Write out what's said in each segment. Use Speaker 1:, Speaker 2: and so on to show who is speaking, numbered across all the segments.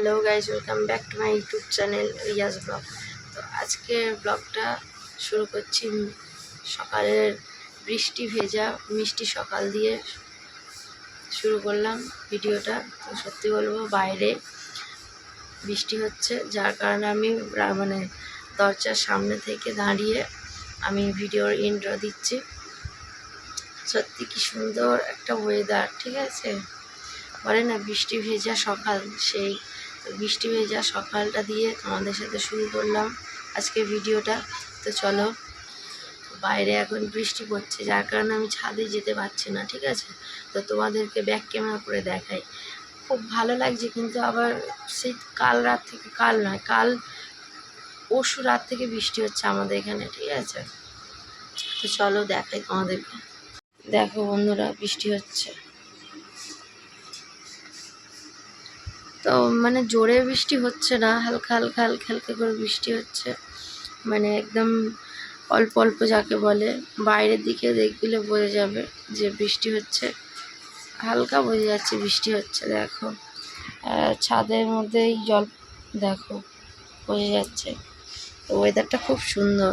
Speaker 1: Hello guys welcome back to my YouTube channel Riyaz vlog তো আজকের ব্লগটা শুরু করছি সকালের বৃষ্টি ভেজা, মিষ্টি সকাল দিয়ে শুরু করলাম ভিডিওটা। তো সত্যি বলব, বাইরে বৃষ্টি হচ্ছে, যার কারণে আমি মানে দরজার সামনে থেকে দাঁড়িয়ে আমি ভিডিওর ইন্ট্রো দিচ্ছি। সত্যি কি সুন্দর একটা ওয়েদার ঠিক আছে? বলে না, বৃষ্টি ভেজা সকাল, সেই তো বৃষ্টি ভেজা সকালটা দিয়ে তোমাদের সাথে শুরু করলাম আজকে ভিডিওটা। তো চলো, বাইরে এখন বৃষ্টি পড়ছে, যার কারণে আমি ছাদে যেতে পারছি না, ঠিক আছে? তো তোমাদেরকে ব্যাক ক্যামেরা করে দেখাই। খুব ভালো লাগছে, কিন্তু আবার সেই কাল রাত থেকে, কাল নয়, কাল পরশু রাত থেকে বৃষ্টি হচ্ছে আমাদের এখানে, ঠিক আছে? তো চলো দেখাই তোমাদেরকে। দেখো বন্ধুরা, বৃষ্টি হচ্ছে। তো মানে জোরে বৃষ্টি হচ্ছে না, হালকা হালকা হালকা হালকা করে বৃষ্টি হচ্ছে। মানে একদম অল্প অল্প যাকে বলে, বাইরের দিকে দেখলে বোঝা যাবে যে বৃষ্টি হচ্ছে। হালকা বোঝা যাচ্ছে বৃষ্টি হচ্ছে, দেখো। ছাদের মধ্যেই জল, দেখো, বোঝা যাচ্ছে। তো ওয়েদারটা খুব সুন্দর।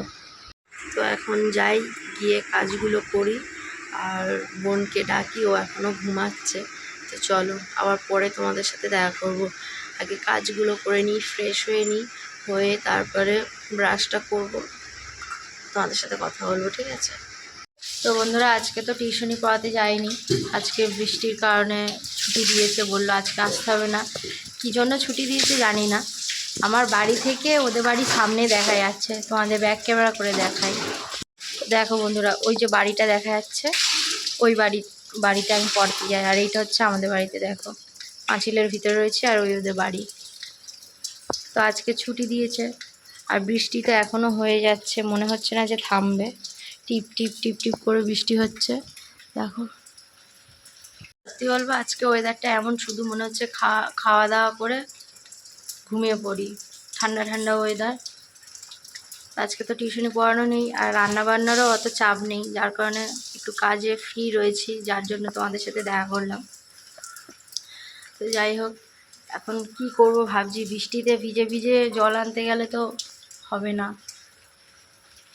Speaker 1: তো এখন যাই, গিয়ে কাজগুলো করি, আর বোনকে ডাকি, ও এখনও ঘুমাচ্ছে। তো চলো, আবার পরে তোমাদের সাথে দেখা করব। আগে কাজগুলো করে নিই ফ্রেশ হয়ে নিই, হয়ে তারপরে ব্রাশটা করব। তোমাদের সাথে কথা বলব, ঠিক আছে? তো বন্ধুরা, আজকে তো টিউশনি পড়াতে যাইনি। আজকে বৃষ্টির কারণে ছুটি দিয়েছে, বলল আজকে আসতে হবে না। কী জন্য ছুটি দিয়েছে জানি না। আমার বাড়ি থেকে ওদের বাড়ি সামনে দেখা যাচ্ছে। তোমাদের ব্যাক ক্যামেরা করে দেখাই। দেখো বন্ধুরা, ওই যে বাড়িটা দেখা যাচ্ছে, ওই বাড়ি বাড়িতে আমি পড়তে যাই। আর এইটা হচ্ছে আমাদের বাড়িতে, দেখো। পাঁচিলের ভিতরে রয়েছে আর ওই ওদের বাড়ি। তো আজকে ছুটি দিয়েছে। আর বৃষ্টি তো এখনও হয়ে যাচ্ছে, মনে হচ্ছে না যে থামবে। টিপ টিপ টিপ টিপ করে বৃষ্টি হচ্ছে। দেখো। সত্যি বলব, আজকে ওয়েদারটা এমন, শুধু মনে হচ্ছে খাওয়া খাওয়া দাওয়া করে ঘুমিয়ে পড়ি। ঠান্ডা ঠান্ডা ওয়েদার আজকে তো টিউশনি পড়ানো নেই আর রান্না বান্নারও অত চাপ নেই, যার কারণে একটু কাজে ফ্রি রয়েছি, যার জন্য তোমাদের সাথে দেখা করলাম। তো যাই হোক, এখন কি করব ভাবছি, বৃষ্টিতে ভিজে ভিজে জল আনতে গেলে তো হবে না।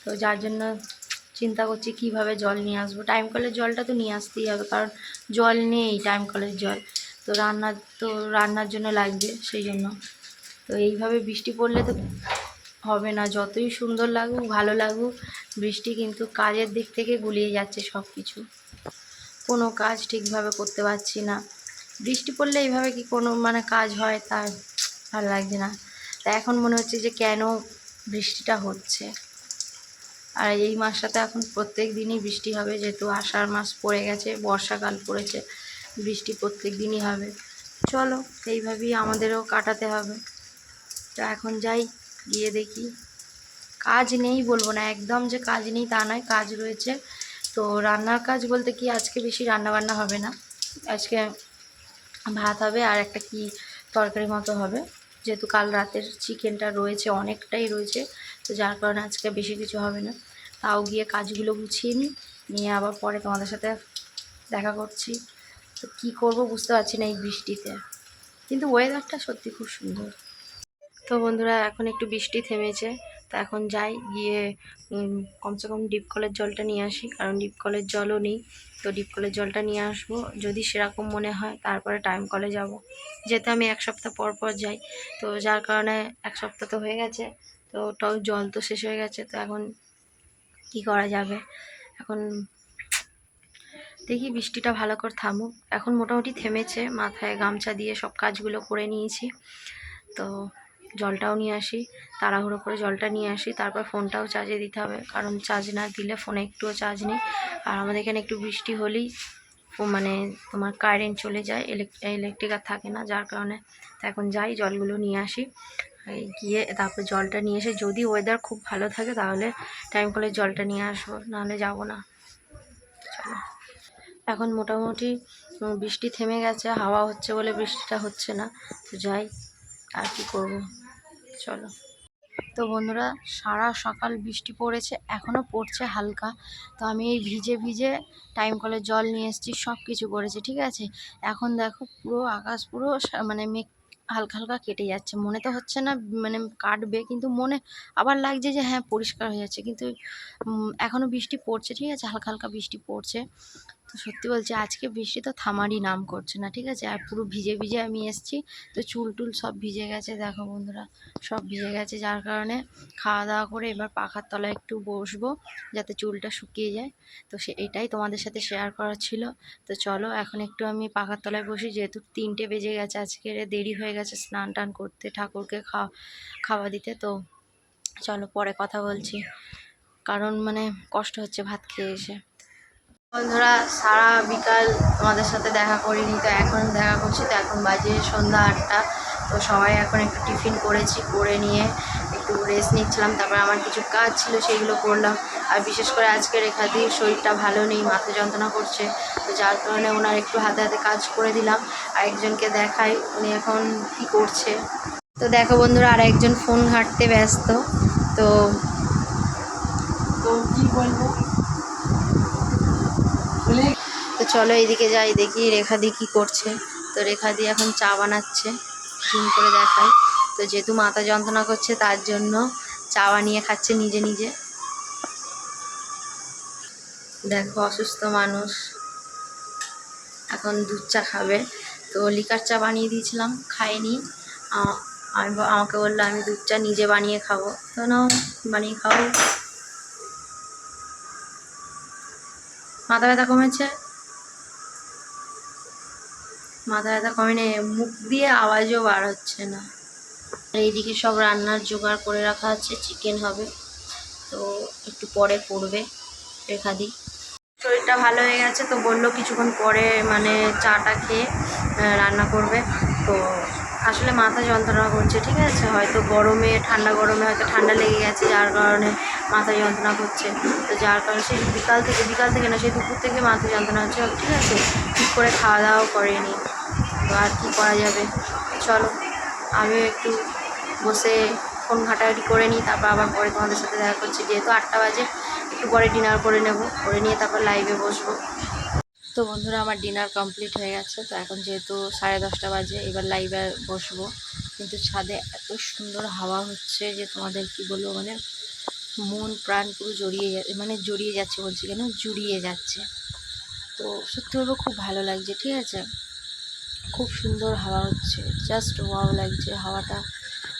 Speaker 1: তো যার জন্য চিন্তা করছি কীভাবে জল নিয়ে আসব। টাইম কলের জলটা তো নিয়ে আসতেই হবে, কারণ জল নেই টাইম কলের জল। তো রান্নার তো রান্নার জন্য লাগবে, সেই জন্য। তো এইভাবে বৃষ্টি পড়লে তো হবে না। যতই সুন্দর লাগুক, ভালো লাগুক, বৃষ্টি কিন্তু কাজের দিক থেকে গুলিয়ে যাচ্ছে সব কিছু কোনো কাজ ঠিকভাবে করতে পারছি না। বৃষ্টি পড়লে এইভাবে কি কোনো মানে কাজ হয়? তার ভালো লাগছে না। তা এখন মনে হচ্ছে যে কেন বৃষ্টিটা হচ্ছে? আর এই মাসটাতে এখন প্রত্যেক দিনই বৃষ্টি হবে, যেহেতু আষাঢ় মাস পড়ে গেছে, বর্ষাকাল পড়েছে, বৃষ্টি প্রত্যেক দিনই হবে। চলো, এইভাবেই আমাদেরও কাটাতে হবে। তো এখন যাই। গিয়ে দেখি। কাজ নেই বলব না, একদম যে কাজ নেই তা নয়, কাজ রয়েছে। তো রান্নার কাজ বলতে কি, আজকে বেশি রান্না বান্না হবে না। আজকে ভাত হবে আর একটা কি তরকারি মতো হবে। যেহেতু কাল রাতের চিকেনটা রয়েছে, অনেকটাই রয়েছে, তো যার কারণে আজকে বেশি কিছু হবে না। তাও গিয়ে কাজগুলো গুছিয়ে নিই, নিয়ে আবার পরে তোমাদের সাথে দেখা করছি। তো কী করব বুঝতে পারছি না এই বৃষ্টিতে। কিন্তু ওয়েদারটা সত্যি খুব সুন্দর। তো বন্ধুরা, এখন একটু বৃষ্টি থেমেছে। তো এখন যাই, গিয়ে কমসে কম ডিপ কলের জলটা নিয়ে আসি, কারণ ডিপ কলের জলও নেই। তো ডিপ কলের জলটা নিয়ে আসব। যদি সেরকম মনে হয়, তারপরে টাইম কলে যাব। যেতে আমি এক সপ্তাহ পর পর যাই, তো যার কারণে এক সপ্তাহ তো হয়ে গেছে। তো ওটাও জল তো শেষ হয়ে গেছে, তো এখন কি করা যাবে? এখন দেখি বৃষ্টিটা ভালো করে থামুক। এখন মোটামুটি থেমেছে, মাথায় গামছা দিয়ে সব কাজগুলো করে নিয়েছি। তো জলটাও নিয়ে আসি, তাড়াহুড়ো করে জলটা নিয়ে আসি, তারপর ফোনটাও চার্জে দিতে হবে। কারণ চার্জ না দিলে ফোনে একটুও চার্জ নেই। আর আমাদের এখানে একটু বৃষ্টি হলেই মানে তোমার কারেন্ট চলে যায় ইলেকট্রিক আর থাকে না, যার কারণে এখন যাই, জলগুলো নিয়ে আসি। গিয়ে তারপর জলটা নিয়ে এসে যদি ওয়েদার খুব ভালো থাকে তাহলে টাইম কলে জলটা নিয়ে আসব, নাহলে যাব না। এখন মোটামুটি বৃষ্টি থেমে গেছে, হাওয়া হচ্ছে বলে বৃষ্টিটা হচ্ছে না, তো যাই। আর কি করব? চলো। তো বন্ধুরা সারা সকাল বৃষ্টি পড়েছে এখনও পড়ছে হালকা। তো আমি এই ভিজে ভিজে টাইম কলের জল নিয়ে এসেছি সব কিছু করেছি ঠিক আছে? এখন দেখো পুরো আকাশ পুরো মানে মেঘ হালকা হালকা কেটে যাচ্ছে। মনে তো হচ্ছে না মানে কাটবে কিন্তু মনে আবার লাগছে যে হ্যাঁ পরিষ্কার হয়ে যাচ্ছে। কিন্তু উম, এখনও বৃষ্টি পড়ছে ঠিক আছে? হালকা হালকা বৃষ্টি পড়ছে। তো সত্যি বলছি, আজকে বৃষ্টি তো থামারই নাম করছে না, ঠিক আছে? আর পুরো ভিজে ভিজে আমি এসেছি, তো চুল টুল সব ভিজে গেছে, দেখো বন্ধুরা, সব ভিজে গেছে, যার কারণে খাওয়া দাওয়া করে এবার পাখার তলায় একটু বসবো, যাতে চুলটা শুকিয়ে যায়। তো সে, এটাই তোমাদের সাথে শেয়ার করার ছিল। তো চলো, এখন একটু আমি পাখার তলায় বসি, যেহেতু তিনটে বেজে গেছে, আজকে দেরি হয়ে গেছে স্নান টান করতে, ঠাকুরকে খাওয়া খাওয়া দিতে, তো চলো পরে কথা বলছি। কারণ মানে কষ্ট হচ্ছে ভাত খেয়ে এসে। বন্ধুরা, সারা বিকাল তোমাদের সাথে দেখা করিনি, তো এখন দেখা করছি। তো এখন বাজে সন্ধ্যা আটটা, তো সবাই এখন একটু টিফিন করেছি, করে নিয়ে একটু রেস্ট নিচ্ছিলাম। তারপর আমার কিছু কাজ ছিল, সেইগুলো করলাম। আর বিশেষ করে আজকে রেখা রেখাদির শরীরটা ভালো নেই, মাথা যন্ত্রণা করছে। তো যার কারণে ওনার একটু হাতে হাতে কাজ করে দিলাম। আর একজনকে দেখাই, উনি এখন কি করছে। তো দেখো বন্ধুরা, আর একজন ফোন ঘাঁটতে ব্যস্ত। তো
Speaker 2: তো কী বলব?
Speaker 1: চলো এইদিকে যাই, দেখি রেখা রেখাদি কি করছে। তো রেখা রেখাদি এখন চা বানাচ্ছে, জুম করে দেখায় তো যেহেতু মাথা যন্ত্রণা করছে, তার জন্য চা বানিয়ে খাচ্ছে নিজে নিজে। দেখো, অসুস্থ মানুষ। এখন দুধ চা খাবে। তো লিকার চা বানিয়ে দিয়েছিলাম খায়নি আমি আমাকে বলল, আমি দুধ চা নিজে বানিয়ে খাব। তো নাও বানিয়ে খাও মাথা ব্যথা কমেছে? মাথা ব্যথা কমেনি, মুখ দিয়ে আওয়াজও বার হচ্ছে না। এইদিকে সব রান্নার জোগাড় করে রাখা আছে চিকেন হবে। তো একটু পরে করবে, রেখা দিই শরীরটা ভালো হয়ে গেছে তো বলল কিছুক্ষণ পরে মানে চাটা খেয়ে রান্না করবে। তো আসলে মাথা যন্ত্রণা করছে, ঠিক আছে? হয়তো গরমে, ঠান্ডা গরমে হয়তো ঠান্ডা লেগে গেছে, যার কারণে মাথা যন্ত্রণা করছে। তো যার কারণে সেই বিকাল থেকে বিকাল থেকে না সেই দুপুর থেকে মাথা যন্ত্রণা হচ্ছে। ঠিক আছে, ঠিক করে খাওয়া দাওয়াও করেনি তো আর কী করা যাবে? চলো, আমিও একটু বসে ফোন ঘাটাঘাটি করে নিই। তারপর আবার পরে তোমাদের সাথে দেখা করছি। যেহেতু আটটা বাজে, একটু পরে ডিনার করে নেব। করে নিয়ে তারপর লাইভে বসবো। তো বন্ধুরা, আমার ডিনার কমপ্লিট হয়ে গেছে। তো এখন যেহেতু সাড়ে দশটা বাজে, এবার লাইভে বসবো। কিন্তু ছাদে এত সুন্দর হাওয়া হচ্ছে যে তোমাদের কি বলব মানে মন, প্রাণ পুরো জড়িয়ে মানে জড়িয়ে যাচ্ছে বলছি কেন? জুড়িয়ে যাচ্ছে। তো সত্যি বলব খুব ভালো লাগছে, ঠিক আছে? খুব সুন্দর হাওয়া হচ্ছে জাস্ট ওয়াও লাগছে হাওয়াটা।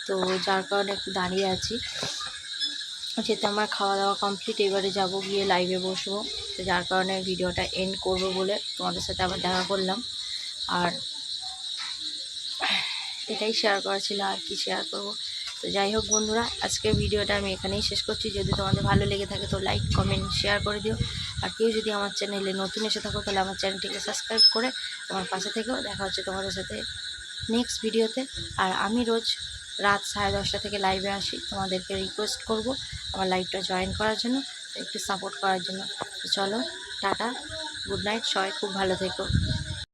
Speaker 1: তো যার কারণে একটু দাঁড়িয়ে আছি। যেহেতু আমার খাওয়া দাওয়া কমপ্লিট এবারে যাব গিয়ে লাইভে বসবো। তো যার কারণে ভিডিওটা এন্ড করব বলে তোমাদের সাথে আবার দেখা করলাম। আর এটাই শেয়ার করা ছিল, আর কি শেয়ার করব? তো যাই হোক বন্ধুরা, আজকের ভিডিওটা আমি এখানেই শেষ করছি। যদি তোমাদের ভালো লেগে থাকে তো লাইক কমেন্ট শেয়ার করে দিও। আর কেউ যদি আমার চ্যানেলে নতুন এসে থাকো, তাহলে আমার চ্যানেলটিকে সাবস্ক্রাইব করে আমার পাশে থেকেও দেখা হচ্ছে তোমাদের সাথে নেক্সট ভিডিওতে। আর আমি রোজ রাত সাড়ে দশটা থেকে লাইভে আসি। তোমাদেরকে রিকোয়েস্ট করব আমার লাইভটা জয়েন করার জন্য, একটু সাপোর্ট করার জন্য। চলো, টাটা গুড নাইট সবাই খুব ভালো থেকো।